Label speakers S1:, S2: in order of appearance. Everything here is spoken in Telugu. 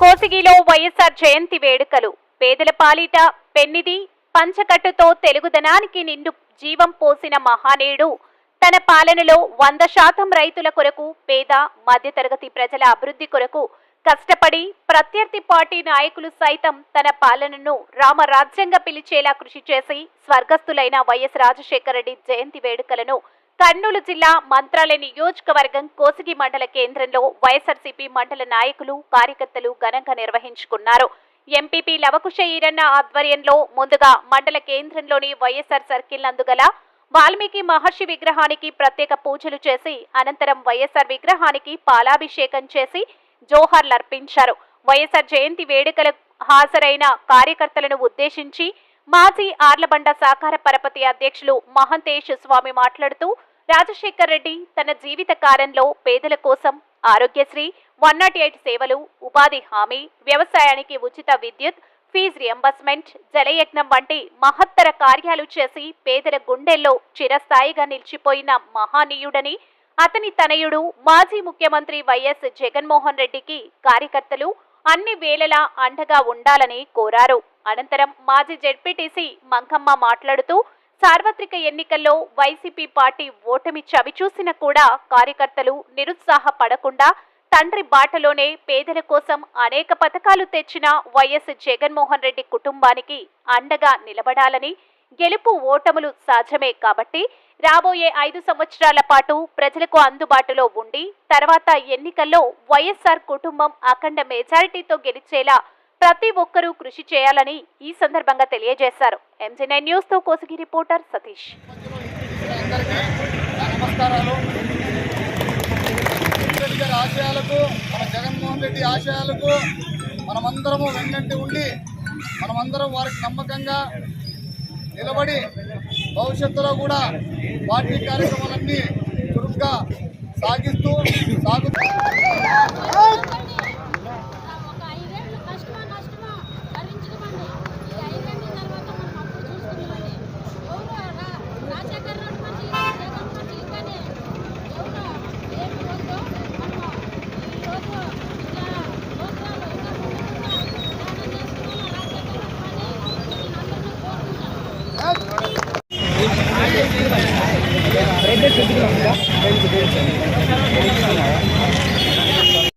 S1: కోసిగిలో వైఎస్ఆర్ జయంతి వేడుకలు. పేదల పాలిట పెన్నిది పంచకట్టుతో తెలుగుదనానికి నిండు జీవం పోసిన మహానీయుడు తన పాలనలో వంద శాతం రైతుల కొరకు పేద మధ్యతరగతి ప్రజల అభివృద్ధి కొరకు కష్టపడి ప్రత్యర్థి పార్టీ నాయకులు సైతం తన పాలనను రామరాజ్యంగా పిలిచేలా కృషి చేసి స్వర్గస్థులైన వైఎస్ రాజశేఖర రెడ్డి జయంతి వేడుకలను కర్నూలు జిల్లా మంత్రాలయ నియోజకవర్గం కోసిగి మండల కేంద్రంలో వైఎస్ఆర్సీపీ మండల నాయకులు కార్యకర్తలు ఘనంగా నిర్వహించుకున్నారు. ఎంపీపీ లవకుశ ఈరన్న ఆధ్వర్యంలో ముందుగా మండల కేంద్రంలోని వైఎస్ఆర్ సర్కిల్ నందుగల వాల్మీకి మహర్షి విగ్రహానికి ప్రత్యేక పూజలు చేసి అనంతరం వైఎస్ఆర్ విగ్రహానికి పాలాభిషేకం చేసి జోహార్లర్పించారు వైఎస్ఆర్ జయంతి వేడుకలకు హాజరైన కార్యకర్తలను ఉద్దేశించి మాజీ ఆర్లబండ సాకార పరపతి అధ్యక్షులు మహంతేష్ స్వామి మాట్లాడుతూ రాజశేఖర్ రెడ్డి తన జీవిత కాలంలో పేదల కోసం ఆరోగ్యశ్రీ వన్ నాట్ ఎయిట్ సేవలు ఉపాధి హామీ వ్యవసాయానికి ఉచిత విద్యుత్ ఫీజు రియంబర్స్మెంట్ జలయజ్ఞం వంటి మహత్తర కార్యాలు చేసి పేదల గుండెల్లో చిరస్థాయిగా నిలిచిపోయిన మహానీయుడని అతని తనయుడు మాజీ ముఖ్యమంత్రి వైఎస్ జగన్మోహన్ రెడ్డికి కార్యకర్తలు అన్ని వేళలా అండగా ఉండాలని కోరారు. అనంతరం మాజీ జెడ్పీటీసీ మంకమ్మ మాట్లాడుతూ సార్వత్రిక ఎన్నికల్లో వైసీపీ పార్టీ ఓటమి చవిచూసినా కూడా కార్యకర్తలు నిరుత్సాహపడకుండా తండ్రి బాటలోనే పేదల కోసం అనేక పథకాలు తెచ్చిన వైఎస్ జగన్మోహన్ రెడ్డి కుటుంబానికి అండగా నిలబడాలని గెలుపు ఓటములు సాధ్యమే కాబట్టి రాబోయే ఐదు సంవత్సరాల పాటు ప్రజలకు అందుబాటులో ఉండి తర్వాత ఎన్నికల్లో వైఎస్ఆర్ కుటుంబం అఖండ మెజారిటీతో గెలిచేలా ప్రతి ఒక్కరూ కృషి చేయాలని ఈ సందర్భంగా తెలియజేశారు. ఎంజీ నైన్ న్యూస్తో కోసిగి రిపోర్టర్ సతీష్.
S2: నమస్కారాలు. ఆశయాలకు మన జగన్మోహన్ రెడ్డి ఆశయాలకు మనమందరము వెన్నంటి ఉండి మనమందరం వారికి నమ్మకంగా నిలబడి భవిష్యత్తులో కూడా పార్టీ కార్యక్రమాలన్నీ చురుగ్గా సాగిస్తూ సాగుతూ
S3: నేను అందరినీ